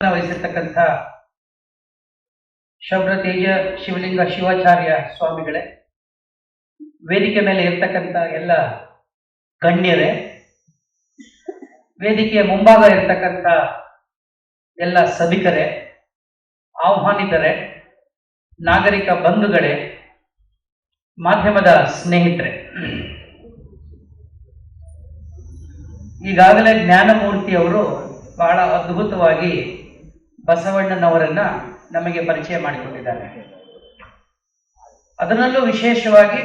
ವಹಿಸಿರ್ತಕ್ಕಂಥ ಶಬ್ರ ತೇಜ ಶಿವಲಿಂಗ ಶಿವಾಚಾರ್ಯ ಸ್ವಾಮಿಗಳೇ, ವೇದಿಕೆ ಮೇಲೆ ಇರ್ತಕ್ಕಂಥ ಎಲ್ಲ ಗಣ್ಯರೇ, ವೇದಿಕೆಯ ಮುಂಭಾಗ ಇರ್ತಕ್ಕಂಥ ಎಲ್ಲ ಸಭಿಕರೇ, ಆಹ್ವಾನಿತರೇ, ನಾಗರಿಕ ಬಂಧುಗಳೇ, ಮಾಧ್ಯಮದ ಸ್ನೇಹಿತರೆ. ಈಗಾಗಲೇ ಜ್ಞಾನಮೂರ್ತಿಯವರು ಬಹಳ ಅದ್ಭುತವಾಗಿ ಬಸವಣ್ಣನವರನ್ನ ನಮಗೆ ಪರಿಚಯ ಮಾಡಿಕೊಟ್ಟಿದ್ದಾರೆ. ಅದರಲ್ಲೂ ವಿಶೇಷವಾಗಿ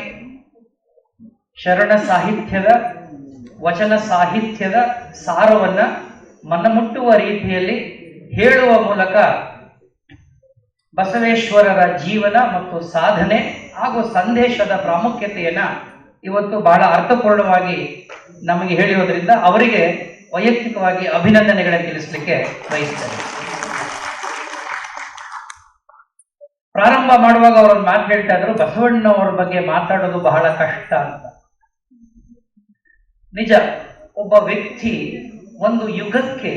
ಶರಣ ಸಾಹಿತ್ಯದ, ವಚನ ಸಾಹಿತ್ಯದ ಸಾರವನ್ನ ಮನಮುಟ್ಟುವ ರೀತಿಯಲ್ಲಿ ಹೇಳುವ ಮೂಲಕ ಬಸವೇಶ್ವರರ ಜೀವನ ಮತ್ತು ಸಾಧನೆ ಹಾಗೂ ಸಂದೇಶದ ಪ್ರಾಮುಖ್ಯತೆಯನ್ನ ಇವತ್ತು ಬಹಳ ಅರ್ಥಪೂರ್ಣವಾಗಿ ನಮಗೆ ಹೇಳಿರೋದ್ರಿಂದ ಅವರಿಗೆ ವೈಯಕ್ತಿಕವಾಗಿ ಅಭಿನಂದನೆಗಳನ್ನು ತಿಳಿಸಲಿಕ್ಕೆ ಬಯಸ್ತೇನೆ. ಪ್ರಾರಂಭ ಮಾಡುವಾಗ ಅವರೊಂದು ಮಾತು ಹೇಳ್ತಾ ಇದ್ರು ಬಸವಣ್ಣನವರ ಬಗ್ಗೆ ಮಾತಾಡೋದು ಬಹಳ ಕಷ್ಟ ಅಂತ. ನಿಜ, ಒಬ್ಬ ವ್ಯಕ್ತಿ ಒಂದು ಯುಗಕ್ಕೆ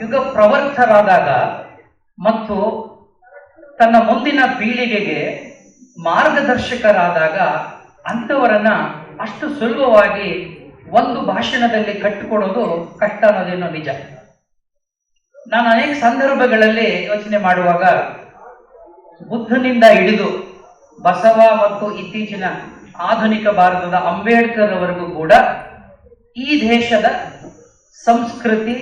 ಯುಗ ಪ್ರವರ್ತರಾದಾಗ ಮತ್ತು ತನ್ನ ಮುಂದಿನ ಪೀಳಿಗೆಗೆ ಮಾರ್ಗದರ್ಶಕರಾದಾಗ ಅಂಥವರನ್ನ ಅಷ್ಟು ಸುಲಭವಾಗಿ ಒಂದು ಭಾಷಣದಲ್ಲಿ ಕಟ್ಟಿಕೊಡೋದು ಕಷ್ಟ ಅನ್ನೋದೇನೋ ನಿಜ. ನಾನು ಅನೇಕ ಸಂದರ್ಭಗಳಲ್ಲಿ ಯೋಚನೆ ಮಾಡುವಾಗ ಬುದ್ಧನಿಂದ ಹಿಡಿದು ಬಸವ ಮತ್ತು ಇತ್ತೀಚಿನ ಆಧುನಿಕ ಭಾರತದ ಅಂಬೇಡ್ಕರ್ ಅವರಿಗೂ ಕೂಡ ಈ ದೇಶದ ಸಂಸ್ಕೃತಿ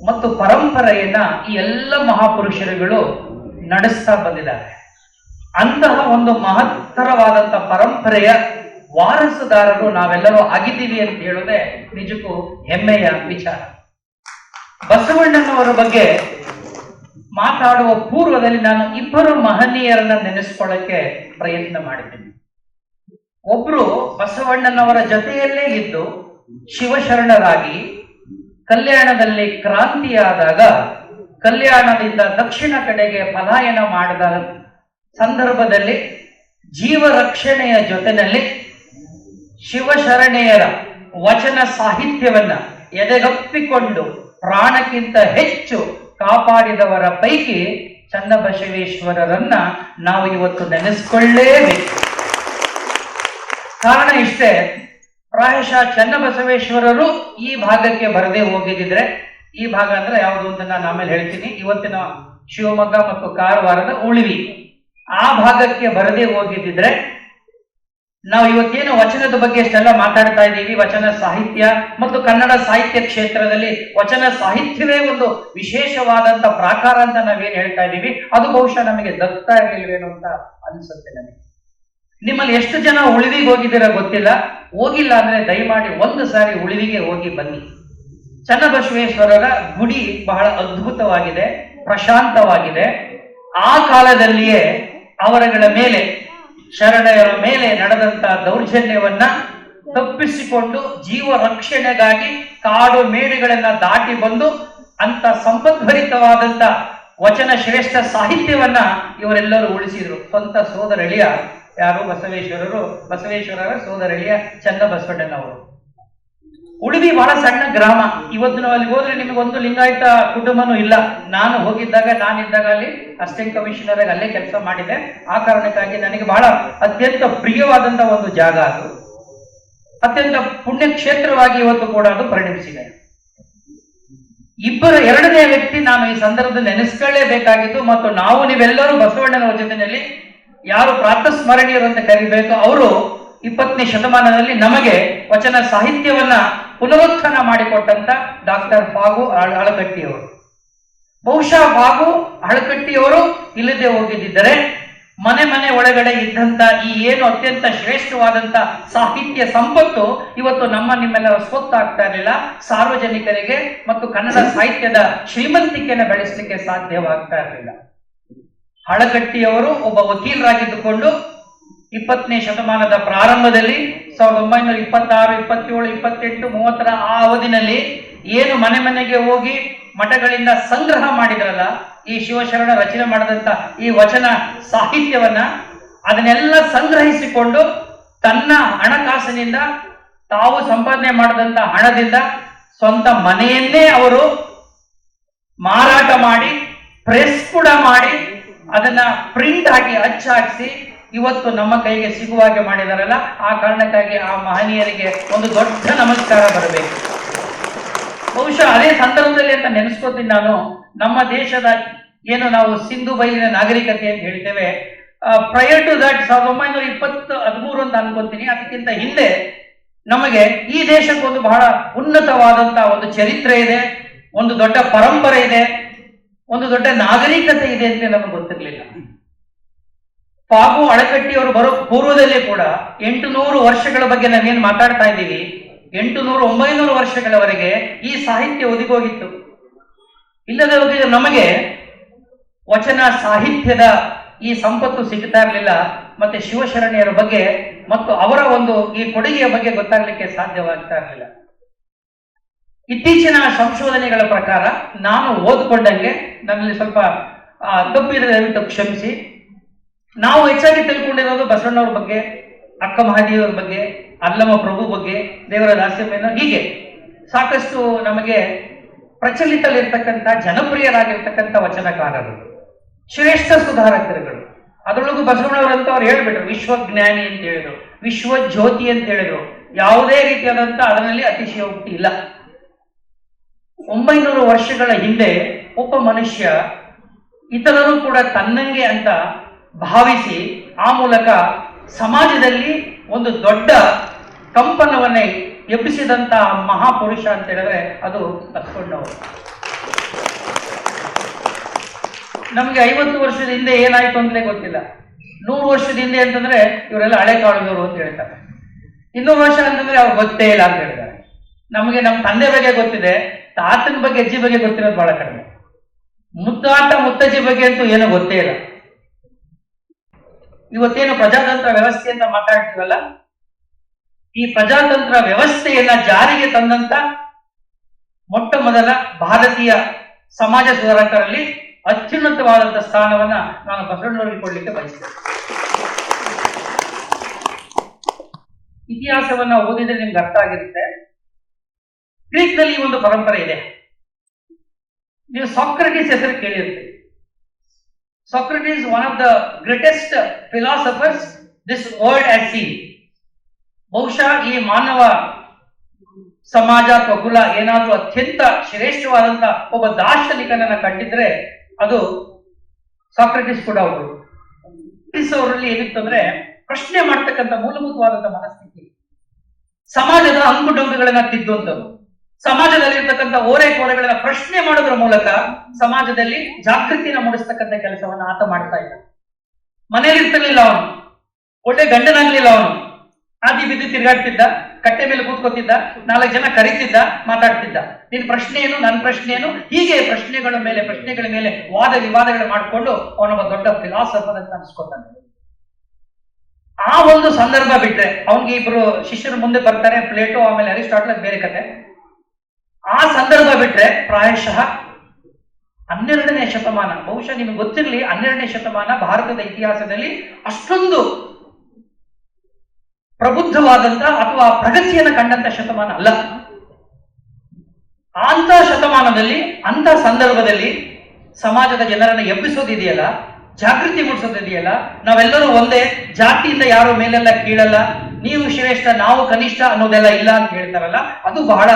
ಮತ್ತು ಪರಂಪರೆಯನ್ನ ಈ ಎಲ್ಲ ಮಹಾಪುರುಷರುಗಳು ನಡೆಸ್ತಾ ಬಂದಿದ್ದಾರೆ. ಅಂತಹ ಒಂದು ಮಹತ್ತರವಾದಂತ ಪರಂಪರೆಯ ವಾರಸುದಾರರು ನಾವೆಲ್ಲರೂ ಆಗಿದ್ದೀವಿ ಅಂತ ಹೇಳೋದೇ ನಿಜಕ್ಕೂ ಹೆಮ್ಮೆಯ ವಿಚಾರ. ಬಸವಣ್ಣನವರ ಬಗ್ಗೆ ಮಾತಾಡುವ ಪೂರ್ವದಲ್ಲಿ ನಾನು ಇಬ್ಬರು ಮಹನೀಯರನ್ನ ನೆನೆಸ್ಕೊಳ್ಳಕ್ಕೆ ಪ್ರಯತ್ನ ಮಾಡಿದ್ದೀನಿ. ಒಬ್ರು ಬಸವಣ್ಣನವರ ಜೊತೆಯಲ್ಲೇ ಇದ್ದು ಶಿವಶರಣರಾಗಿ ಕಲ್ಯಾಣದಲ್ಲಿ ಕ್ರಾಂತಿಯಾದಾಗ ಕಲ್ಯಾಣದಿಂದ ದಕ್ಷಿಣ ಕಡೆಗೆ ಪಲಾಯನ ಮಾಡಿದ ಸಂದರ್ಭದಲ್ಲಿ ಜೀವ ರಕ್ಷಣೆಯ ಜೊತೆಯಲ್ಲಿ ಶಿವಶರಣೆಯರ ವಚನ ಸಾಹಿತ್ಯವನ್ನ ಎದೆಗಪ್ಪಿಕೊಂಡು ಪ್ರಾಣಕ್ಕಿಂತ ಹೆಚ್ಚು ಕಾಪಾಡಿದವರ ಪೈಕಿ ಚನ್ನಬಸವೇಶ್ವರರನ್ನ ನಾವು ಇವತ್ತು ನೆನೆಸ್ಕೊಳ್ಳೇಬೇಕು. ಕಾರಣ ಇಷ್ಟೇ, ಪ್ರಾಯಶಃ ಚನ್ನಬಸವೇಶ್ವರರು ಈ ಭಾಗಕ್ಕೆ ಬರದೇ ಹೋಗಿದ್ದಿದ್ರೆ ಈ ಭಾಗ ಅಂದ್ರೆ ಯಾವುದು ಅಂತ ನಾನು ಆಮೇಲೆ ಹೇಳ್ತೀನಿ. ಇವತ್ತಿನ ಶಿವಮೊಗ್ಗ ಮತ್ತು ಕಾರವಾರದ ಉಳಿವಿ. ಆ ಭಾಗಕ್ಕೆ ಬರದೇ ಹೋಗಿದ್ದಿದ್ರೆ ನಾವು ಇವತ್ತೇನು ವಚನದ ಬಗ್ಗೆ ಇಷ್ಟೆಲ್ಲ ಮಾತಾಡ್ತಾ ಇದ್ದೀವಿ. ವಚನ ಸಾಹಿತ್ಯ ಮತ್ತು ಕನ್ನಡ ಸಾಹಿತ್ಯ ಕ್ಷೇತ್ರದಲ್ಲಿ ವಚನ ಸಾಹಿತ್ಯವೇ ಒಂದು ವಿಶೇಷವಾದಂತ ಪ್ರಾಕಾರ ಅಂತ ನಾವೇನ್ ಹೇಳ್ತಾ ಇದ್ದೀವಿ. ಅದು ಬಹುಶಃ ನಮಗೆ ದತ್ತ ಇರಲಿಲ್ವೇನೋ ಅಂತ ಅನಿಸುತ್ತೆ ನನಗೆ ನಿಮ್ಮಲ್ಲಿ ಎಷ್ಟು ಜನ ಉಳಿವಿಗೆ ಹೋಗಿದ್ದೀರಾ ಗೊತ್ತಿಲ್ಲ. ಹೋಗಿಲ್ಲ ಅಂದ್ರೆ ದಯಮಾಡಿ ಒಂದು ಸಾರಿ ಉಳಿವಿಗೆ ಹೋಗಿ ಬನ್ನಿ. ಚನ್ನಬಸವೇಶ್ವರರ ಗುಡಿ ಬಹಳ ಅದ್ಭುತವಾಗಿದೆ, ಪ್ರಶಾಂತವಾಗಿದೆ. ಆ ಕಾಲದಲ್ಲಿಯೇ ಅವರಗಳ ಮೇಲೆ ಶರಣರ ಮೇಲೆ ನಡೆದಂತ ದೌರ್ಜನ್ಯವನ್ನ ತಪ್ಪಿಸಿಕೊಂಡು ಜೀವ ರಕ್ಷಣೆಗಾಗಿ ಕಾಡು ಮೇಡುಗಳನ್ನ ದಾಟಿ ಬಂದು ಅಂತ ಸಂಪದ್ಭರಿತವಾದಂತ ವಚನ ಶ್ರೇಷ್ಠ ಸಾಹಿತ್ಯವನ್ನ ಇವರೆಲ್ಲರೂ ಉಳಿಸಿದ್ರು. ಸ್ವಂತ ಸೋದರಳಿಯ ಯಾರು? ಬಸವೇಶ್ವರರು? ಬಸವೇಶ್ವರರ ಸೋದರಳಿಯ ಚನ್ನಬಸವಣ್ಣನವರು. ಉಳಿವಿ ಬಹಳ ಸಣ್ಣ ಗ್ರಾಮ. ಇವತ್ತು ನಾವು ಅಲ್ಲಿ ಹೋದ್ರೆ ನಿಮಗೆ ಒಂದು ಲಿಂಗಾಯತ ಕುಟುಂಬನೂ ಇಲ್ಲ. ನಾನು ಹೋಗಿದ್ದಾಗ, ನಾನಿದ್ದಾಗ ಅಲ್ಲಿ ಅಸ್ಟಿಂಗ್ ಕಮಿಷನರ್ ಆಗಿ ಅಲ್ಲೇ ಕೆಲಸ ಮಾಡಿದೆ ಆ ಕಾರಣಕ್ಕಾಗಿ ನನಗೆ ಬಹಳ ಅತ್ಯಂತ ಪ್ರಿಯವಾದಂತ ಒಂದು ಜಾಗ ಅದು. ಅತ್ಯಂತ ಪುಣ್ಯ ಕ್ಷೇತ್ರವಾಗಿ ಇವತ್ತು ಕೂಡ ಅದು ಪರಿಣಮಿಸಿದೆ. ಇಬ್ಬರು ಎರಡನೇ ವ್ಯಕ್ತಿ ನಾನು ಈ ಸಂದರ್ಭದಲ್ಲಿ ನೆನೆಸ್ಕೊಳ್ಳೇಬೇಕಾಗಿತ್ತು. ಮತ್ತು ನಾವು ನೀವೆಲ್ಲರೂ ಬಸವಣ್ಣನ ಜೊತೆಯಲ್ಲಿ ಯಾರು ಅಂತ ಕರಿಬೇಕು, ಅವರು ಇಪ್ಪತ್ತನೇ ಶತಮಾನದಲ್ಲಿ ನಮಗೆ ವಚನ ಸಾಹಿತ್ಯವನ್ನ ಪುನರುತ್ಥಾನ ಮಾಡಿಕೊಟ್ಟಂತ ಡಾಕ್ಟರ್ ಫಾಗು ಅಳ- ಅಳಕಟ್ಟಿಯವರು ಬಹುಶಃ ಫಾಗು ಅಳಕಟ್ಟಿಯವರು ಇಲ್ಲದೆ ಹೋಗಿದ್ದರೆ ಮನೆ ಮನೆ ಒಳಗಡೆ ಇದ್ದಂತ ಈ ಏನು ಅತ್ಯಂತ ಶ್ರೇಷ್ಠವಾದಂತ ಸಾಹಿತ್ಯ ಸಂಪತ್ತು ಇವತ್ತು ನಮ್ಮ ನಿಮ್ಮೆಲ್ಲರ ಸ್ವತ್ತಾಗ್ತಾ ಇರಲಿಲ್ಲ. ಸಾರ್ವಜನಿಕರಿಗೆ ಮತ್ತು ಕನ್ನಡ ಸಾಹಿತ್ಯದ ಶ್ರೀಮಂತಿಕೆಯನ್ನು ಬೆಳೆಸಲಿಕ್ಕೆ ಸಾಧ್ಯವಾಗ್ತಾ ಇರಲಿಲ್ಲ. ಹಳಗಟ್ಟಿಯವರು ಒಬ್ಬ ವಕೀಲರಾಗಿದ್ದುಕೊಂಡು ಇಪ್ಪತ್ತನೇ ಶತಮಾನದ ಪ್ರಾರಂಭದಲ್ಲಿ ಸಾವಿರದ ಒಂಬೈನೂರ ಇಪ್ಪತ್ತಾರು, ಇಪ್ಪತ್ತೇಳು, ಇಪ್ಪತ್ತೆಂಟು, ಮೂವತ್ತರ ಆ ಅವಧಿನಲ್ಲಿ ಏನು ಮನೆ ಮನೆಗೆ ಹೋಗಿ ಮಠಗಳಿಂದ ಸಂಗ್ರಹ ಮಾಡಿದ್ರಲ್ಲ, ಈ ಶಿವಶರಣ ರಚನೆ ಮಾಡಿದಂತ ಈ ವಚನ ಸಾಹಿತ್ಯವನ್ನ ಅದನ್ನೆಲ್ಲ ಸಂಗ್ರಹಿಸಿಕೊಂಡು ತನ್ನ ಹಣಕಾಸಿನಿಂದ, ತಾವು ಸಂಪಾದನೆ ಮಾಡಿದಂತ ಹಣದಿಂದ ಸ್ವಂತ ಮನೆಯನ್ನೇ ಅವರು ಮಾರಾಟ ಮಾಡಿ, ಪ್ರೆಸ್ ಕೂಡ ಮಾಡಿ, ಅದನ್ನ ಪ್ರಿಂಟ್ ಹಾಕಿ ಅಚ್ಚ ಹಾಕಿಸಿ ಇವತ್ತು ನಮ್ಮ ಕೈಗೆ ಸಿಗುವ ಹಾಗೆ ಮಾಡಿದಾರಲ್ಲ, ಆ ಕಾರಣಕ್ಕಾಗಿ ಆ ಮಹನೀಯರಿಗೆ ಒಂದು ದೊಡ್ಡ ನಮಸ್ಕಾರ ಬರಬೇಕು. ಬಹುಶಃ ಅದೇ ಸಂದರ್ಭದಲ್ಲಿ ಅಂತ ನೆನೆಸ್ಕೋತೀನಿ ನಾನು. ನಮ್ಮ ದೇಶದ ಏನು ನಾವು ಸಿಂಧು ಬೈಲಿನ ನಾಗರಿಕತೆ ಅಂತ ಹೇಳ್ತೇವೆ ಪ್ರಯರ್ ಟು ದಟ್ ಸಾವಿರದ ಒಂಬೈನೂರ ಇಪ್ಪತ್ತು ಹದಿಮೂರು ಅಂತ ಅನ್ಕೊಂತೀನಿ. ಅದಕ್ಕಿಂತ ಹಿಂದೆ ನಮಗೆ ಈ ದೇಶಕ್ಕೊಂದು ಬಹಳ ಉನ್ನತವಾದಂತಹ ಒಂದು ಚರಿತ್ರೆ ಇದೆ, ಒಂದು ದೊಡ್ಡ ಪರಂಪರೆ ಇದೆ, ಒಂದು ದೊಡ್ಡ ನಾಗರಿಕತೆ ಇದೆ ಅಂತ ನಮಗೆ ಗೊತ್ತಿರಲಿಲ್ಲ. ಫಾಗು ಅಳಕಟ್ಟಿಯವರು ಬರೋ ಪೂರ್ವದಲ್ಲಿ ಕೂಡ ಎಂಟು ನೂರು ವರ್ಷಗಳ ಬಗ್ಗೆ ನಾವೇನು ಮಾತಾಡ್ತಾ ಇದ್ದೀವಿ ಎಂಟು ನೂರು ಒಂಬೈನೂರು ವರ್ಷಗಳವರೆಗೆ ಈ ಸಾಹಿತ್ಯ ಒದಗೋಗಿತ್ತು. ಇಲ್ಲದ ನಮಗೆ ವಚನ ಸಾಹಿತ್ಯದ ಈ ಸಂಪತ್ತು ಸಿಗ್ತಾ ಇರಲಿಲ್ಲ. ಮತ್ತೆ ಶಿವಶರಣೆಯರ ಬಗ್ಗೆ ಮತ್ತು ಅವರ ಒಂದು ಈ ಕೊಡುಗೆಯ ಬಗ್ಗೆ ಗೊತ್ತಾಗಲಿಕ್ಕೆ ಸಾಧ್ಯವಾಗ್ತಾ ಇರಲಿಲ್ಲ. ಇತ್ತೀಚಿನ ಸಂಶೋಧನೆಗಳ ಪ್ರಕಾರ ನಾನು ಓದ್ಕೊಂಡಂಗೆ ನನ್ನಲ್ಲಿ ಸ್ವಲ್ಪ ಆ, ತಪ್ಪಿದ್ರೆ ದಯವಿಟ್ಟು ಕ್ಷಮಿಸಿ. ನಾವು ಹೆಚ್ಚಾಗಿ ತಿಳ್ಕೊಂಡಿರೋದು ಬಸವಣ್ಣವ್ರ ಬಗ್ಗೆ, ಅಕ್ಕ ಮಹಾದೇವರ ಬಗ್ಗೆ ಅಲ್ಲಮ ಪ್ರಭು ಬಗ್ಗೆ ದೇವರ ದಾಸ್ಯಮೇನ ಹೀಗೆ. ಸಾಕಷ್ಟು ನಮಗೆ ಪ್ರಚಲಿತಲ್ಲಿರ್ತಕ್ಕಂಥ ಜನಪ್ರಿಯರಾಗಿರ್ತಕ್ಕಂಥ ವಚನಕಾರರು, ಶ್ರೇಷ್ಠ ಸುಧಾರಕರುಗಳು. ಅದರೊಳಗೂ ಬಸವಣ್ಣವರಂತ ಅವ್ರು ಹೇಳ್ಬಿಟ್ರು, ವಿಶ್ವಜ್ಞಾನಿ ಅಂತ ಹೇಳಿದ್ರು ವಿಶ್ವ ಜ್ಯೋತಿ ಅಂತ ಹೇಳಿದ್ರು. ಯಾವುದೇ ರೀತಿಯಾದಂಥ ಅದರಲ್ಲಿ ಅತಿಶಯೋಕ್ತಿ ಇಲ್ಲ. ಒಂಬೈನೂರು ವರ್ಷಗಳ ಹಿಂದೆ ಒಬ್ಬ ಮನುಷ್ಯ, ಇತರರು ಕೂಡ ತನ್ನಂಗೆ ಅಂತ ಭಾವಿಸಿ ಆ ಮೂಲಕ ಸಮಾಜದಲ್ಲಿ ಒಂದು ದೊಡ್ಡ ಕಂಪನವನ್ನೇ ಎಬ್ಬಿಸಿದಂತ ಮಹಾಪುರುಷ ಅಂತ ಹೇಳಿದ್ರೆ ಅದು ಬಸವಣ್ಣವರು ನಮಗೆ ಐವತ್ತು ವರ್ಷದ ಹಿಂದೆ ಏನಾಯ್ತು ಅಂತಲೇ ಗೊತ್ತಿಲ್ಲ. ನೂರು ವರ್ಷದ ಹಿಂದೆ ಅಂತಂದ್ರೆ ಇವರೆಲ್ಲ ಹಳೆ ಕಾಲದವರು ಅಂತ ಹೇಳ್ತಾರೆ. ಇನ್ನೂರು ವರ್ಷ ಅಂತಂದ್ರೆ ಅವ್ರು ಗೊತ್ತೇ ಇಲ್ಲ ಅಂತ ಹೇಳ್ತಾರೆ. ನಮಗೆ ನಮ್ಮ ತಂದೆ ಬಗ್ಗೆ ಗೊತ್ತಿದೆ, ತಾತನ ಬಗ್ಗೆ ಅಜ್ಜಿ ಬಗ್ಗೆ ಗೊತ್ತಿರೋದು ಬಹಳ ಕಡಿಮೆ. ಮುತ್ತಾಟ ಮುತ್ತಜ್ಜಿ ಬಗ್ಗೆ ಅಂತೂ ಏನೋ ಗೊತ್ತೇ ಇಲ್ಲ. ಇವತ್ತೇನು ಪ್ರಜಾತಂತ್ರ ವ್ಯವಸ್ಥೆ ಅಂತ ಮಾತಾಡ್ತೀವಲ್ಲ? ಈ ಪ್ರಜಾತಂತ್ರ ವ್ಯವಸ್ಥೆಯನ್ನ ಜಾರಿಗೆ ತಂದಂತ ಮೊಟ್ಟ ಮೊದಲ ಭಾರತೀಯ ಸಮಾಜ ಸುಧಾರಕರಲ್ಲಿ ಅತ್ಯುನ್ನತವಾದಂತಹ ಸ್ಥಾನವನ್ನ ನಾನು ಬಸವಣ್ಣವರಿಗೆ ಕೊಡಲಿಕ್ಕೆ ಬಯಸ್ತೇನೆ. ಇತಿಹಾಸವನ್ನ ಓದಿದ್ರೆ ನಿಮ್ಗೆ ಅರ್ಥ ಆಗಿರುತ್ತೆ. ಗ್ರೀಕ್ನಲ್ಲಿ ಒಂದು ಪರಂಪರೆ ಇದೆ. ನೀವು ಸಾಕ್ರಟಿಸ್ ಹೆಸರು ಕೇಳಿರ್ತೀರಿ. Socrates one of the greatest philosophers this world has seen. ಬಹುಶಃ ಈ ಮಾನವ ಸಮಾಜ ಅಥವಾ ಕುಲ ಏನಾದ್ರೂ ಅತ್ಯಂತ ಶ್ರೇಷ್ಠವಾದಂತ ಒಬ್ಬ ದಾರ್ಶನಿಕನನ್ನ ಕಂಡಿದ್ರೆ ಅದು ಸಾಕ್ರೆಟಿಸ್ ಕೂಡ ಅವರು. ಅವರಲ್ಲಿ ಏನಿತ್ತಂದ್ರೆ ಪ್ರಶ್ನೆ ಮಾಡ್ತಕ್ಕಂಥ ಮೂಲಭೂತವಾದಂತ ಮನಸ್ಥಿತಿ. ಸಮಾಜದ ಅಂಕುಡೊಂಕುಗಳನ್ನ ತಿದ್ದುವಂಥದ್ದು ಸಮಾಜದಲ್ಲಿರ್ತಕ್ಕಂಥ ಓರೆ ಕೋರೆಗಳನ್ನ ಪ್ರಶ್ನೆ ಮಾಡೋದ್ರ ಮೂಲಕ ಸಮಾಜದಲ್ಲಿ ಜಾಗೃತಿನ ಮೂಡಿಸ್ತಕ್ಕಂಥ ಕೆಲಸವನ್ನ ಆತ ಮಾಡ್ತಾ ಇದ್ದ. ಮನೇಲಿ ಇರ್ತಿರ್ಲಿಲ್ಲ ಅವನು. ಒಳ್ಳೆ ಗಂಡನಾಗ್ಲಿಲ್ಲ ಅವನು. ಆದಿ ಬಿದ್ದು ತಿರುಗಾಡ್ತಿದ್ದ, ಕಟ್ಟೆ ಮೇಲೆ ಕೂತ್ಕೋತಿದ್ದ ನಾಲ್ಕು ಜನ ಕರೀತಿದ್ದ, ಮಾತಾಡ್ತಿದ್ದ. ನಿನ್ ಪ್ರಶ್ನೆ ಏನು ನನ್ನ ಪ್ರಶ್ನೆ ಏನು ಹೀಗೆ ಪ್ರಶ್ನೆಗಳ ಮೇಲೆ ಪ್ರಶ್ನೆಗಳ ಮೇಲೆ ವಾದ ವಿವಾದಗಳು ಮಾಡಿಕೊಂಡು ಅವನೊಬ್ಬ ದೊಡ್ಡ ಫಿಲಾಸಫರ್ ಅಂತ ಅನ್ಸ್ಕೊತಾನೆ. ಆ ಒಂದು ಸಂದರ್ಭ ಬಿಟ್ರೆ, ಅವನಿಗೆ ಇಬ್ರು ಶಿಷ್ಯರು ಮುಂದೆ ಬರ್ತಾರೆ, ಪ್ಲೇಟೋ, ಆಮೇಲೆ ಅರಿಸ್ಟಾಟಲ್ ಬೇರೆ ಕತೆ. ಆ ಸಂದರ್ಭ ಬಿಟ್ರೆ ಪ್ರಾಯಶಃ ಹನ್ನೆರಡನೇ ಶತಮಾನ, ಬಹುಶಃ ನಿಮ್ಗೆ ಗೊತ್ತಿರಲಿ, ಹನ್ನೆರಡನೇ ಶತಮಾನ ಭಾರತದ ಇತಿಹಾಸದಲ್ಲಿ ಅಷ್ಟೊಂದು ಪ್ರಬುದ್ಧವಾದಂತ ಅಥವಾ ಪ್ರಗತಿಯನ್ನು ಕಂಡಂತ ಶತಮಾನ ಅಲ್ಲ. ಅಂತ ಶತಮಾನದಲ್ಲಿ ಅಂತ ಸಂದರ್ಭದಲ್ಲಿ ಸಮಾಜದ ಜನರನ್ನು ಎಬ್ಬಿಸೋದಿದೆಯಲ್ಲ, ಜಾಗೃತಿ ಮೂಡಿಸೋದಿದೆಯಲ್ಲ, ನಾವೆಲ್ಲರೂ ಒಂದೇ ಜಾತಿಯಿಂದ ಯಾರು ಮೇಲೆಲ್ಲ ಕೀಳಲ್ಲ, ನೀವು ಶ್ರೇಷ್ಠ, ನಾವು ಕನಿಷ್ಠ ಅನ್ನೋದೆಲ್ಲ ಇಲ್ಲ ಅಂತ ಹೇಳ್ತಾರಲ್ಲ, ಅದು ಬಹಳ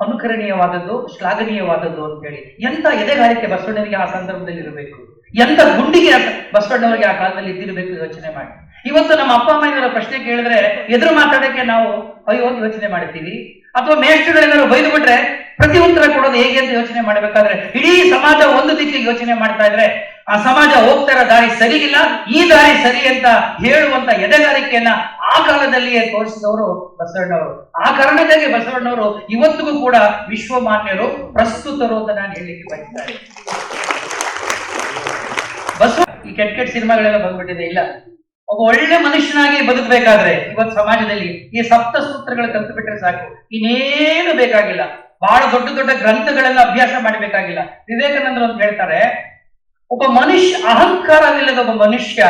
ಅನುಕರಣೀಯವಾದದ್ದು, ಶ್ಲಾಘನೀಯವಾದದ್ದು ಅಂತ ಹೇಳಿ. ಎಂತ ಎದೆಗಾರಿಕೆ ಬಸವಣ್ಣನಿಗೆ ಆ ಸಂದರ್ಭದಲ್ಲಿ ಇರಬೇಕು? ಎಂತ ಗುಂಡಿಗೆ ಬಸವಣ್ಣವರಿಗೆ ಆ ಕಾಲದಲ್ಲಿ ಇದ್ದಿರಬೇಕು ಯೋಚನೆ ಮಾಡಿ. ಇವತ್ತು ನಮ್ಮ ಅಪ್ಪ ಅಮ್ಮನವರ ಪ್ರಶ್ನೆ ಕೇಳಿದ್ರೆ ಎದುರು ಮಾತಾಡಕ್ಕೆ ನಾವು, ಅಯ್ಯೋ, ಯೋಚನೆ ಮಾಡ್ತೀವಿ. ಅಥವಾ ಮೇಷ್ಟ್ರುಗಳೇನಾದ್ರು ಬೈದು ಬಿಟ್ರೆ ಪ್ರತಿ ಉತ್ತರ ಕೊಡೋದು ಹೇಗೆ ಅಂತ ಯೋಚನೆ ಮಾಡಬೇಕಾದ್ರೆ, ಇಡೀ ಸಮಾಜ ಒಂದು ದಿಕ್ಕಿಗೆ ಯೋಚನೆ ಮಾಡ್ತಾ ಇದ್ರೆ ಆ ಸಮಾಜ ಹೋಗ್ತಾರ, ದಾರಿ ಸರಿಗಿಲ್ಲ, ಈ ದಾರಿ ಸರಿ ಅಂತ ಹೇಳುವಂತ ಎದೆಗಾರಿಕೆಯನ್ನ ಆ ಕಾಲದಲ್ಲಿಯೇ ತೋರಿಸಿದವರು ಬಸವಣ್ಣವರು. ಆ ಕಾರಣಕ್ಕಾಗಿ ಬಸವಣ್ಣವರು ಇವತ್ತಿಗೂ ಕೂಡ ವಿಶ್ವಮಾನ್ಯರು ಪ್ರಸ್ತುತರು ಅಂತ ನಾನು ಹೇಳಲಿಕ್ಕೆ ಬಯಸ್ತಾರೆ ಬಸವ ಈ ಕೆಟ್ಟ ಕೆಟ್ಟ ಸಿನಿಮಾಗಳೆಲ್ಲ ಬಂದ್ಬಿಟ್ಟಿದೆ, ಇಲ್ಲ. ಒಬ್ಬ ಒಳ್ಳೆ ಮನುಷ್ಯನಾಗಿ ಬದುಕಬೇಕಾದ್ರೆ ಇವತ್ತು ಸಮಾಜದಲ್ಲಿ ಈ ಸಪ್ತ ಸೂತ್ರಗಳು ಕಲ್ತು ಬಿಟ್ಟರೆ ಸಾಕು. ಇನ್ನೇನು ಬೇಕಾಗಿಲ್ಲ. ಬಹಳ ದೊಡ್ಡ ದೊಡ್ಡ ಗ್ರಂಥಗಳನ್ನ ಅಭ್ಯಾಸ ಮಾಡಬೇಕಾಗಿಲ್ಲ. ವಿವೇಕಾನಂದರು ಅಂತ ಹೇಳ್ತಾರೆ ಒಬ್ಬ ಮನುಷ್ಯ ಅಹಂಕಾರವಿಲ್ಲದ ಒಬ್ಬ ಮನುಷ್ಯ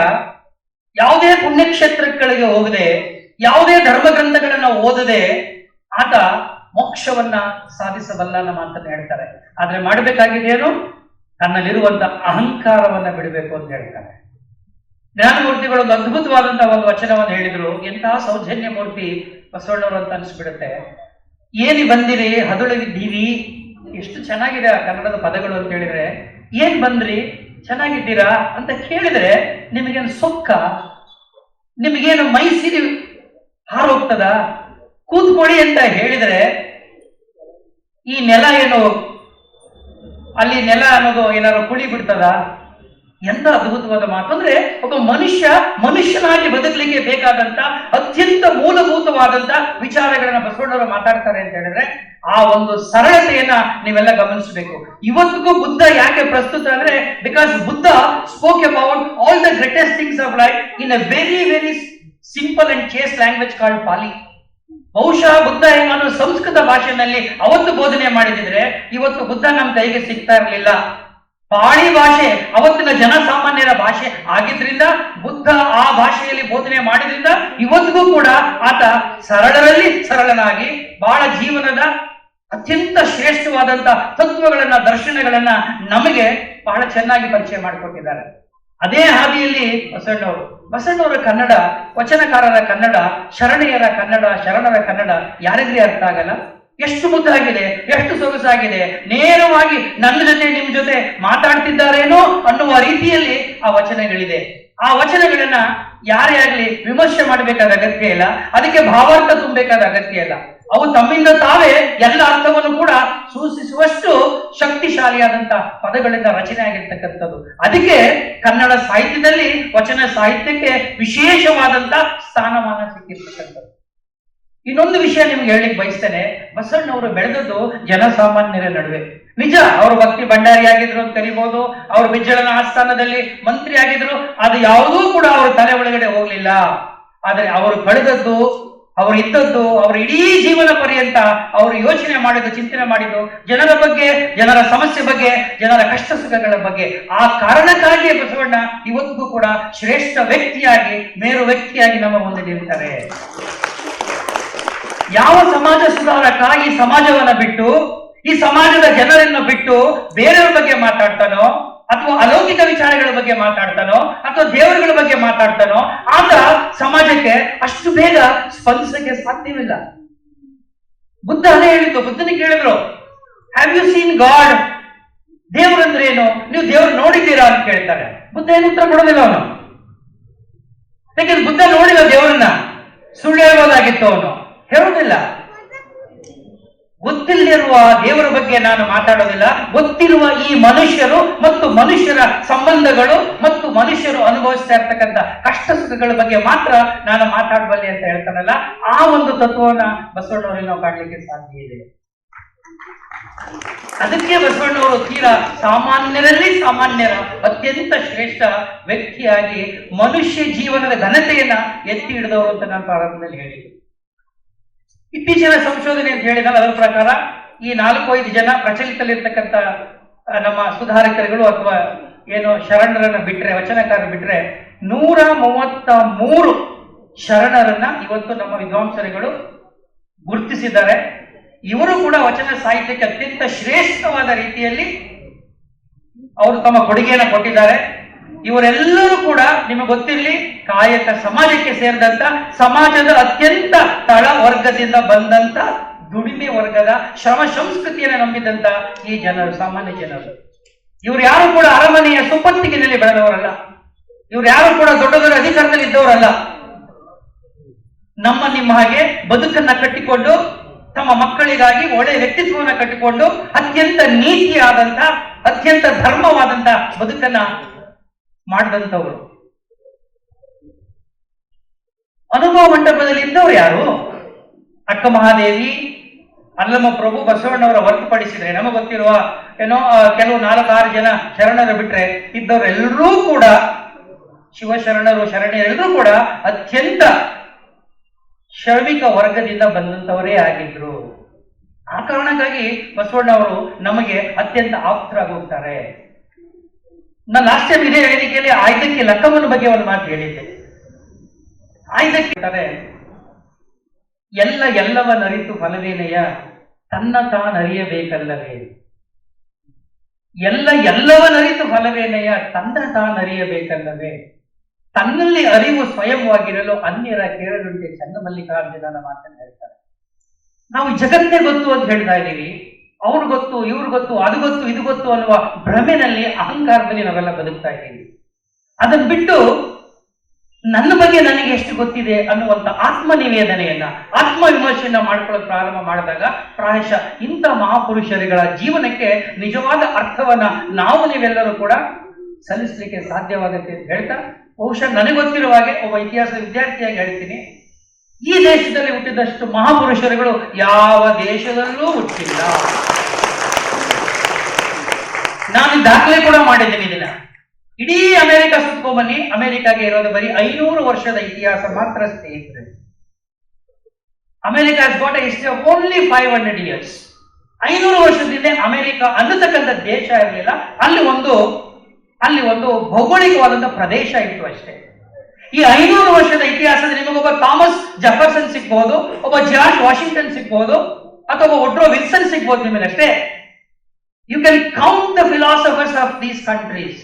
ಯಾವುದೇ ಪುಣ್ಯಕ್ಷೇತ್ರಗಳಿಗೆ ಹೋಗದೆ, ಯಾವುದೇ ಧರ್ಮ ಗ್ರಂಥಗಳನ್ನ ಓದದೆ ಆತ ಮೋಕ್ಷವನ್ನ ಸಾಧಿಸಬಲ್ಲ ನಮ್ಮ ಮಾತನ್ನ ಹೇಳ್ತಾರೆ. ಆದ್ರೆ ಮಾಡಬೇಕಾಗಿದೆಯೇನು ತನ್ನಲ್ಲಿರುವಂತ ಅಹಂಕಾರವನ್ನ ಬಿಡಬೇಕು ಅಂತ ಹೇಳ್ತಾರೆ. ಜ್ಞಾನಮೂರ್ತಿಗಳು ಒಂದು ಅದ್ಭುತವಾದಂತಹ ಒಂದು ವಚನವನ್ನು ಹೇಳಿದ್ರು. ಎಂತಹ ಸೌಜನ್ಯ ಮೂರ್ತಿ ಬಸವಣ್ಣವರು ಅಂತ ಅನಿಸ್ಬಿಡುತ್ತೆ. ಏನಿ ಬಂದಿರಿ ಹದುಳಿದ್ದೀರಿ ಎಷ್ಟು ಚೆನ್ನಾಗಿದೆ ಆ ಕನ್ನಡದ ಪದಗಳು ಅಂತ ಹೇಳಿದ್ರೆ. ಏನ್ ಬಂದ್ರಿ? ಚೆನ್ನಾಗಿದ್ದೀರಾ ಅಂತ ಕೇಳಿದ್ರೆ ನಿಮಗೇನು ಸೊಕ್ಕ? ನಿಮಗೇನು ಮೈಸಿರಿ ಹಾರೋಗ್ತದ? ಕೂತ್ಕೊಳ್ಳಿ ಅಂತ ಹೇಳಿದ್ರೆ ಈ ನೆಲ ಏನು, ಅಲ್ಲಿ ನೆಲ ಅನ್ನೋದು ಏನಾದ್ರು ಕುಳಿ ಬಿಡ್ತದ? ಎಂತ ಅದ್ಭುತವಾದ ಮಾತು ಅಂದ್ರೆ ಒಬ್ಬ ಮನುಷ್ಯ ಮನುಷ್ಯನಾಗಿ ಬದುಕಲಿಕ್ಕೆ ಬೇಕಾದಂತ ಅತ್ಯಂತ ಮೂಲಭೂತವಾದಂತ ವಿಚಾರಗಳನ್ನ ಬಸವಣ್ಣವರು ಮಾತಾಡ್ತಾರೆ ಅಂತ ಹೇಳಿದ್ರೆ ಆ ಒಂದು ಸರಳತೆಯನ್ನ ನೀವೆಲ್ಲ ಗಮನಿಸಬೇಕು. ಇವತ್ತಿಗೂ ಬುದ್ಧ ಯಾಕೆ ಪ್ರಸ್ತುತ ಅಂದ್ರೆ because Buddha spoke about all the greatest things of life in a very very simple and chaste language called Pali ಬಹುಶಃ ಬುದ್ಧ ನಾನು ಸಂಸ್ಕೃತ ಭಾಷೆಯಲ್ಲಿ ಅವತ್ತು ಬೋಧನೆ ಮಾಡಿದಿದ್ರೆ ಇವತ್ತು ಬುದ್ಧ ನಮ್ಮ ಕೈಗೆ ಸಿಗ್ತಾ ಇರಲಿಲ್ಲ. ಪಾಳಿ ಭಾಷೆ, ಅವತ್ತಿನ ಜನಸಾಮಾನ್ಯರ ಭಾಷೆ ಆಗಿದ್ರಿಂದ, ಬುದ್ಧ ಆ ಭಾಷೆಯಲ್ಲಿ ಬೋಧನೆ ಮಾಡಿದ್ರಿಂದ, ಇವತ್ತಿಗೂ ಕೂಡ ಆತ ಸರಳರಲ್ಲಿ ಸರಳನಾಗಿ ಬಹಳ ಜೀವನದ ಅತ್ಯಂತ ಶ್ರೇಷ್ಠವಾದಂತ ತತ್ವಗಳನ್ನ, ದರ್ಶನಗಳನ್ನ ನಮಗೆ ಬಹಳ ಚೆನ್ನಾಗಿ ಪರಿಚಯ ಮಾಡಿಕೊಟ್ಟಿದ್ದಾರೆ. ಅದೇ ಹಾದಿಯಲ್ಲಿ ಬಸಣ್ಣವರು. ಬಸಣ್ಣವರ ಕನ್ನಡ, ವಚನಕಾರರ ಕನ್ನಡ, ಶರಣೆಯರ ಕನ್ನಡ, ಶರಣರ ಕನ್ನಡ ಯಾರಿಗ್ರಿ ಅರ್ಥ ಆಗಲ್ಲ? ಎಷ್ಟು ಮುದ್ದಾಗಿದೆ, ಎಷ್ಟು ಸೊಗಸಾಗಿದೆ, ನೇರವಾಗಿ ನನ್ನ ಜೊತೆ ನಿಮ್ ಜೊತೆ ಮಾತಾಡ್ತಿದ್ದಾರೇನೋ ಅನ್ನುವ ರೀತಿಯಲ್ಲಿ ಆ ವಚನಗಳಿದೆ. ಆ ವಚನಗಳನ್ನ ಯಾರೇ ಆಗ್ಲಿ ವಿಮರ್ಶೆ ಮಾಡಬೇಕಾದ ಅಗತ್ಯ ಇಲ್ಲ, ಅದಕ್ಕೆ ಭಾವಾರ್ಥ ತುಂಬಬೇಕಾದ ಅಗತ್ಯ ಇಲ್ಲ. ಅವು ತಮ್ಮಿಂದ ತಾವೇ ಎಲ್ಲ ಅರ್ಥವನ್ನು ಕೂಡ ಸೂಚಿಸುವಷ್ಟು ಶಕ್ತಿಶಾಲಿಯಾದಂತ ಪದಗಳಿಂದ ರಚನೆ ಆಗಿರ್ತಕ್ಕಂಥದ್ದು. ಅದಕ್ಕೆ ಕನ್ನಡ ಸಾಹಿತ್ಯದಲ್ಲಿ ವಚನ ಸಾಹಿತ್ಯಕ್ಕೆ ವಿಶೇಷವಾದಂತ ಸ್ಥಾನಮಾನ ಸಿಕ್ಕಿರ್ತಕ್ಕಂಥದ್ದು. ಇನ್ನೊಂದು ವಿಷಯ ನಿಮ್ಗೆ ಹೇಳಲಿಕ್ಕೆ ಬಯಸ್ತೇನೆ. ಬಸವಣ್ಣವರು ಬೆಳೆದದ್ದು ಜನಸಾಮಾನ್ಯರ ನಡುವೆ. ನಿಜ, ಅವರು ಭಕ್ತಿ ಭಂಡಾರಿ ಆಗಿದ್ರು ಅಂತ ಕರಿಬಹುದು ಅವರು ಬಿಜ್ಜಳನ ಆಸ್ಥಾನದಲ್ಲಿ ಮಂತ್ರಿ ಆಗಿದ್ರು, ಅದು ಯಾವುದೂ ಕೂಡ ಅವ್ರ ತಲೆ ಒಳಗಡೆ ಹೋಗ್ಲಿಲ್ಲ. ಆದ್ರೆ ಅವರು ಕಳೆದದ್ದು, ಅವರು ಇದ್ದದ್ದು, ಅವರ ಇಡೀ ಜೀವನ ಪರ್ಯಂತ ಅವರು ಯೋಚನೆ ಮಾಡಿದ್ದು, ಚಿಂತನೆ ಮಾಡಿದ್ದು, ಜನರ ಬಗ್ಗೆ, ಜನರ ಸಮಸ್ಯೆ ಬಗ್ಗೆ, ಜನರ ಕಷ್ಟ ಸುಖಗಳ ಬಗ್ಗೆ. ಆ ಕಾರಣಕ್ಕಾಗಿಯೇ ಬಸವಣ್ಣ ಇವತ್ತಿಗೂ ಕೂಡ ಶ್ರೇಷ್ಠ ವ್ಯಕ್ತಿಯಾಗಿ, ಮೇರು ವ್ಯಕ್ತಿಯಾಗಿ ನಮ್ಮ ಮುಂದೆ ನಿಲ್ತಾರೆ ಯಾವ ಸಮಾಜ ಸುಧಾರಕ ಈ ಸಮಾಜವನ್ನ ಬಿಟ್ಟು, ಈ ಸಮಾಜದ ಜನರನ್ನ ಬಿಟ್ಟು ಬೇರೆಯವ್ರ ಬಗ್ಗೆ ಮಾತಾಡ್ತಾನೋ, ಅಥವಾ ಅಲೌಕಿಕ ವಿಚಾರಗಳ ಬಗ್ಗೆ ಮಾತಾಡ್ತಾನೋ, ಅಥವಾ ದೇವರುಗಳ ಬಗ್ಗೆ ಮಾತಾಡ್ತಾನೋ ಆತ ಸಮಾಜಕ್ಕೆ ಅಷ್ಟು ಬೇಗ ಸ್ಪಂದಿಸಕ್ಕೆ ಸಾಧ್ಯವಿಲ್ಲ. ಬುದ್ಧ ಅದೇ ಹೇಳಿದ್ದು, ಬುದ್ಧನಿಗೆ ಕೇಳಿದ್ರು ಹ್ಯಾವ್ ಯು ಸೀನ್ ಗಾಡ್ ದೇವರಂದ್ರೆ ಏನು ನೀವು ದೇವ್ರು ನೋಡಿದ್ದೀರಾ? ಅಂತ ಕೇಳ್ತಾರೆ. ಬುದ್ಧ ಏನು ಉತ್ತರ ಕೊಡೋದಿಲ್ಲ ಅವನು. ಯಾಕೆಂದ್ರೆ ಬುದ್ಧ ನೋಡಿಲ್ಲ ದೇವರನ್ನ. ಸುಳ್ಳು ಹೇಳ್ಬೋದಾಗಿತ್ತು ಅವನು. ಹೇಳುವುದಿಲ್ಲ. ಗೊತ್ತಿಲ್ಲದಿರುವ ದೇವರ ಬಗ್ಗೆ ನಾನು ಮಾತಾಡೋದಿಲ್ಲ. ಗೊತ್ತಿರುವ ಈ ಮನುಷ್ಯರು ಮತ್ತು ಮನುಷ್ಯರ ಸಂಬಂಧಗಳು ಮತ್ತು ಮನುಷ್ಯರು ಅನುಭವಿಸ್ತಾ ಇರ್ತಕ್ಕಂಥ ಕಷ್ಟ ಸುಖಗಳ ಬಗ್ಗೆ ಮಾತ್ರ ನಾನು ಮಾತಾಡಬಲ್ಲೆ ಅಂತ ಹೇಳ್ತಾನಲ್ಲ, ಆ ಒಂದು ತತ್ವವನ್ನ ಬಸವಣ್ಣವರಲ್ಲಿ ನಾವು ಕಾಣಲಿಕ್ಕೆ ಸಾಧ್ಯ ಇದೆ. ಅದಕ್ಕೆ ಬಸವಣ್ಣವರು ತೀರಾ ಸಾಮಾನ್ಯರಲ್ಲಿ ಸಾಮಾನ್ಯರ ಅತ್ಯಂತ ಶ್ರೇಷ್ಠ ವ್ಯಕ್ತಿಯಾಗಿ ಮನುಷ್ಯ ಜೀವನದ ಘನತೆಯನ್ನ ಎತ್ತಿ ಹಿಡಿದವರು ಅಂತ ನಾನು ಪ್ರಾರಂಭದಲ್ಲಿ ಹೇಳಿದೆ ಇತ್ತೀಚಿನ ಸಂಶೋಧನೆ ಅಂತ ಹೇಳಿದಾಗ ಅದರ ಪ್ರಕಾರ ಈ ನಾಲ್ಕು ಐದು ಜನ ಪ್ರಚಲಿತಲ್ಲಿರ್ತಕ್ಕಂಥ ನಮ್ಮ ಸುಧಾರಕರುಗಳು ಅಥವಾ ಏನು ಶರಣರನ್ನ ಬಿಟ್ರೆ ವಚನಕಾರ ಬಿಟ್ರೆ ನೂರ ಮೂವತ್ತ ಮೂರು ಶರಣರನ್ನ ಇವತ್ತು ನಮ್ಮ ವಿದ್ವಾಂಸರುಗಳು ಗುರುತಿಸಿದ್ದಾರೆ. ಇವರು ಕೂಡ ವಚನ ಸಾಹಿತ್ಯಕ್ಕೆ ಅತ್ಯಂತ ಶ್ರೇಷ್ಠವಾದ ರೀತಿಯಲ್ಲಿ ಅವರು ತಮ್ಮ ಕೊಡುಗೆಯನ್ನು ಕೊಟ್ಟಿದ್ದಾರೆ. ಇವರೆಲ್ಲರೂ ಕೂಡ ನಿಮಗೆ ಗೊತ್ತಿರಲಿ ಕಾಯಕ ಸಮಾಜಕ್ಕೆ ಸೇರಿದಂತ ಸಮಾಜದ ಅತ್ಯಂತ ತಳ ವರ್ಗದಿಂದ ಬಂದಂತ ದುಡಿಮೆ ವರ್ಗದ ಶ್ರಮ ಸಂಸ್ಕೃತಿಯನ್ನು ನಂಬಿದಂತ ಈ ಜನರು, ಸಾಮಾನ್ಯ ಜನರು. ಇವ್ರು ಯಾರು ಕೂಡ ಅರಮನೆಯ ಸುಪತ್ತಿಗೆನಲ್ಲಿ ಬೆಳೆದವರಲ್ಲ. ಇವ್ರು ಯಾರು ಕೂಡ ದೊಡ್ಡ ದೊಡ್ಡ ಅಧಿಕಾರದಲ್ಲಿ ಇದ್ದವರಲ್ಲ. ನಮ್ಮ ನಿಮ್ಮ ಹಾಗೆ ಬದುಕನ್ನ ಕಟ್ಟಿಕೊಂಡು, ತಮ್ಮ ಮಕ್ಕಳಿಗಾಗಿ ಒಳ್ಳೆಯ ವ್ಯಕ್ತಿತ್ವವನ್ನು ಕಟ್ಟಿಕೊಂಡು, ಅತ್ಯಂತ ನೀತಿಯಾದಂತ, ಅತ್ಯಂತ ಧರ್ಮವಾದಂತ ಬದುಕನ್ನ ಮಾಡಿದಂಥವ್ರು. ಅನುಭವ ಮಂಟಪದಲ್ಲಿ ಇದ್ದವ್ರು ಯಾರು? ಅಕ್ಕ ಮಹಾದೇವಿ ಅಲ್ಲಮ್ಮ ಪ್ರಭು ಬಸವಣ್ಣವರ ಹೊರತುಪಡಿಸಿದ್ರೆ ನಮಗೆ ಗೊತ್ತಿರುವ ಏನೋ ಕೆಲವು ನಾಲ್ಕಾರು ಜನ ಶರಣರು ಬಿಟ್ಟರೆ ಇದ್ದವರೆಲ್ಲರೂ ಕೂಡ ಶಿವಶರಣರು ಶರಣರೆಲ್ಲರೂ ಕೂಡ ಅತ್ಯಂತ ಶ್ರಮಿಕ ವರ್ಗದಿಂದ ಬಂದಂತವರೇ ಆಗಿದ್ರು. ಆ ಕಾರಣಕ್ಕಾಗಿ ಬಸವಣ್ಣವರು ನಮಗೆ ಅತ್ಯಂತ ಆಪ್ತರಾಗಿ ಹೋಗ್ತಾರೆ. ನಾನು ಲಾಸ್ಟ್ ಟೈಮ್ ಇದೇ ವೇದಿಕೆಯಲ್ಲಿ ಆಯ್ದಕ್ಕೆ ಲಕ್ಕಮ್ಮನ ಬಗ್ಗೆ ಒಂದು ಮಾತು ಹೇಳಿದ್ದೆ. ಆಯ್ದಕ್ಕೆ ಎಲ್ಲ ಎಲ್ಲವನ್ನರಿತು ಫಲವೇನೆಯ, ತನ್ನ ತಾನರಿಯಬೇಕಲ್ಲವೇ ಎಲ್ಲ ಎಲ್ಲವನರಿತು ಫಲವೇನೆಯ, ತನ್ನ ತಾನರಿಯಬೇಕಲ್ಲವೇ ತನ್ನಲ್ಲಿ ಅರಿವು ಸ್ವಯಂವಾಗಿರಲು ಅನ್ಯರ ಕೇಳಲುಂಟೆ ಚನ್ನಮಲ್ಲಿಕಾರ್ಜುನನ ಮಾತನ್ನು ಹೇಳ್ತಾರೆ. ನಾವು ಜಗತ್ತೇ ಗೊತ್ತು ಅಂತ ಹೇಳ್ತಾ ಇದ್ದೀವಿ. ಅವ್ರು ಗೊತ್ತು, ಇವ್ರು ಗೊತ್ತು, ಅದು ಗೊತ್ತು, ಇದು ಗೊತ್ತು ಅನ್ನುವ ಭ್ರಮೆನಲ್ಲಿ ಅಹಂಕಾರದಲ್ಲಿ ನಾವೆಲ್ಲ ಬದುಕ್ತಾ ಇದ್ದೀವಿ. ಅದನ್ನು ಬಿಟ್ಟು ನನ್ನ ಬಗ್ಗೆ ನನಗೆ ಎಷ್ಟು ಗೊತ್ತಿದೆ ಅನ್ನುವಂತ ಆತ್ಮ ನಿವೇದನೆಯನ್ನ ಆತ್ಮ ವಿಮರ್ಶೆಯನ್ನ ಮಾಡ್ಕೊಳ್ಳೋಕೆ ಪ್ರಾರಂಭ ಮಾಡಿದಾಗ ಪ್ರಾಯಶಃ ಇಂಥ ಮಹಾಪುರುಷರುಗಳ ಜೀವನಕ್ಕೆ ನಿಜವಾದ ಅರ್ಥವನ್ನ ನಾವು ನೀವೆಲ್ಲರೂ ಕೂಡ ಸಲ್ಲಿಸಲಿಕ್ಕೆ ಸಾಧ್ಯವಾಗುತ್ತೆ ಅಂತ ಹೇಳ್ತಾ, ಬಹುಶಃ ನನಗೆ ಗೊತ್ತಿರುವ ಹಾಗೆ ಒಬ್ಬ ಇತಿಹಾಸ ವಿದ್ಯಾರ್ಥಿಯಾಗಿ ಹೇಳ್ತೀನಿ. ಈ ದೇಶದಲ್ಲಿ ಹುಟ್ಟಿದಷ್ಟು ಮಹಾಪುರುಷರುಗಳು ಯಾವ ದೇಶದಲ್ಲೂ ಹುಟ್ಟಿಲ್ಲ. ನಾನು ದಾಖಲೆ ಕೂಡ ಮಾಡಿದ್ದೀನಿ ಇದನ್ನ ಇಡೀ ಅಮೆರಿಕ ಸುತ್ಕೊಂಡ್ಬನ್ನಿ ಅಮೆರಿಕಾಗೆ ಇರೋದು ಬರೀ ಐನೂರು ವರ್ಷದ ಇತಿಹಾಸ ಮಾತ್ರ ಸ್ನೇಹಿತರೆ. America got history only five hundred years ಐನೂರು ವರ್ಷದಿಂದ ಅಮೆರಿಕ ಅನ್ನತಕ್ಕಂಥ ದೇಶ ಇರಲಿಲ್ಲ. ಅಲ್ಲಿ ಒಂದು ಅಲ್ಲಿ ಒಂದು ಭೌಗೋಳಿಕವಾದಂತಹ ಪ್ರದೇಶ ಇತ್ತು ಅಷ್ಟೇ. ಈ ಐನೂರು ವರ್ಷದ ಇತಿಹಾಸದಲ್ಲಿ ನಿಮಗೊಬ್ಬ ಥಾಮಸ್ ಜಫರ್ಸನ್ ಸಿಗ್ಬಹುದು, ಒಬ್ಬ ಜಾರ್ಜ್ ವಾಷಿಂಗ್ಟನ್ ಸಿಗ್ಬಹುದು, ಅಥವಾ ಒಬ್ಬ ಒಡ್ರೋ ವಿಲ್ಸನ್ ಸಿಗ್ಬಹುದು ನಿಮಗೆ ಅಷ್ಟೇ you can count the philosophers of these countries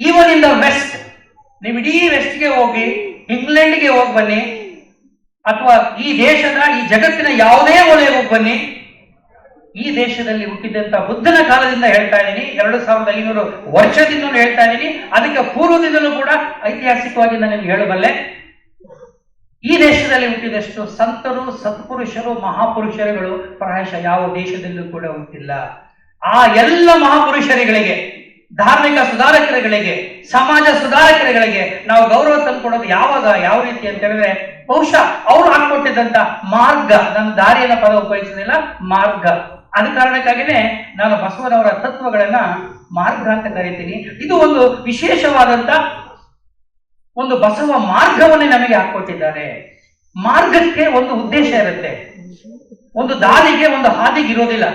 even in the west ನೀವು ಇಡೀ ವೆಸ್ಟ್ಗೆ ಹೋಗಿ ಇಂಗ್ಲೆಂಡ್ಗೆ ಹೋಗಿ ಬನ್ನಿ, ಅಥವಾ ಈ ದೇಶದ, ಈ ಜಗತ್ತಿನ ಯಾವುದೇ ಒಲೆಗೆ ಹೋಗಿ ಬನ್ನಿ ಈ ದೇಶದಲ್ಲಿ ಹುಟ್ಟಿದಂತ ಬುದ್ಧನ ಕಾಲದಿಂದ ಹೇಳ್ತಾ ಇದ್ದೀನಿ. ಎರಡು ಸಾವಿರದ ಐನೂರು ವರ್ಷದಿಂದ ಹೇಳ್ತಾ ಇದ್ದೀನಿ. ಅದಕ್ಕೆ ಪೂರ್ವದಿಂದಲೂ ಕೂಡ ಐತಿಹಾಸಿಕವಾಗಿ ನಾನು ಹೇಳಬಲ್ಲೆ. ಈ ದೇಶದಲ್ಲಿ ಹುಟ್ಟಿದಷ್ಟು ಸಂತರು, ಸತ್ಪುರುಷರು, ಮಹಾಪುರುಷರುಗಳು ಪ್ರಾಯಶಃ ಯಾವ ದೇಶದಲ್ಲೂ ಕೂಡ ಹುಟ್ಟಿಲ್ಲ. ಆ ಎಲ್ಲ ಮಹಾಪುರುಷರುಗಳಿಗೆ, ಧಾರ್ಮಿಕ ಸುಧಾರಕರುಗಳಿಗೆ, ಸಮಾಜ ಸುಧಾರಕರುಗಳಿಗೆ ನಾವು ಗೌರವ ತಂದುಕೊಡೋದು ಯಾವಾಗ, ಯಾವ ರೀತಿ ಅಂತ ಹೇಳಿದ್ರೆ, ಬಹುಶಃ ಅವ್ರು ಹಾಕೊಟ್ಟಿದ್ದಂತ ಮಾರ್ಗ, ನನ್ನ ದಾರಿಯನ್ನ ಪದ ಉಪಯೋಗಿಸೋದಿಲ್ಲ, ಮಾರ್ಗ. ಅದ ಕಾರಣಕ್ಕಾಗಿನೇ ನಾನು ಬಸವನವರ ತತ್ವಗಳನ್ನ ಮಾರ್ಗ ಅಂತ ಕರಿತೀನಿ. ಇದು ಒಂದು ವಿಶೇಷವಾದಂತ ಒಂದು ಬಸವ ಮಾರ್ಗವನ್ನೇ ನಮಗೆ ಹಾಕೊಟ್ಟಿದ್ದಾರೆ. ಮಾರ್ಗಕ್ಕೆ ಒಂದು ಉದ್ದೇಶ ಇರುತ್ತೆ. ಒಂದು ದಾರಿಗೆ, ಒಂದು ಹಾದಿಗಿರೋದಿಲ್ಲ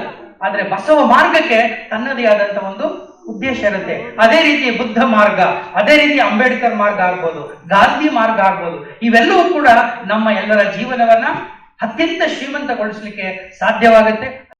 ಆದ್ರೆ ಬಸವ ಮಾರ್ಗಕ್ಕೆ ತನ್ನದೇ ಆದಂತ ಒಂದು ಉದ್ದೇಶ ಇರುತ್ತೆ. ಅದೇ ರೀತಿ ಬುದ್ಧ ಮಾರ್ಗ, ಅದೇ ರೀತಿ ಅಂಬೇಡ್ಕರ್ ಮಾರ್ಗ ಆಗ್ಬೋದು, ಗಾಂಧಿ ಮಾರ್ಗ ಆಗ್ಬೋದು, ಇವೆಲ್ಲವೂ ಕೂಡ ನಮ್ಮ ಎಲ್ಲರ ಜೀವನವನ್ನ ಅತ್ಯಂತ ಶ್ರೀಮಂತಗೊಳಿಸಲಿಕ್ಕೆ ಸಾಧ್ಯವಾಗುತ್ತೆ.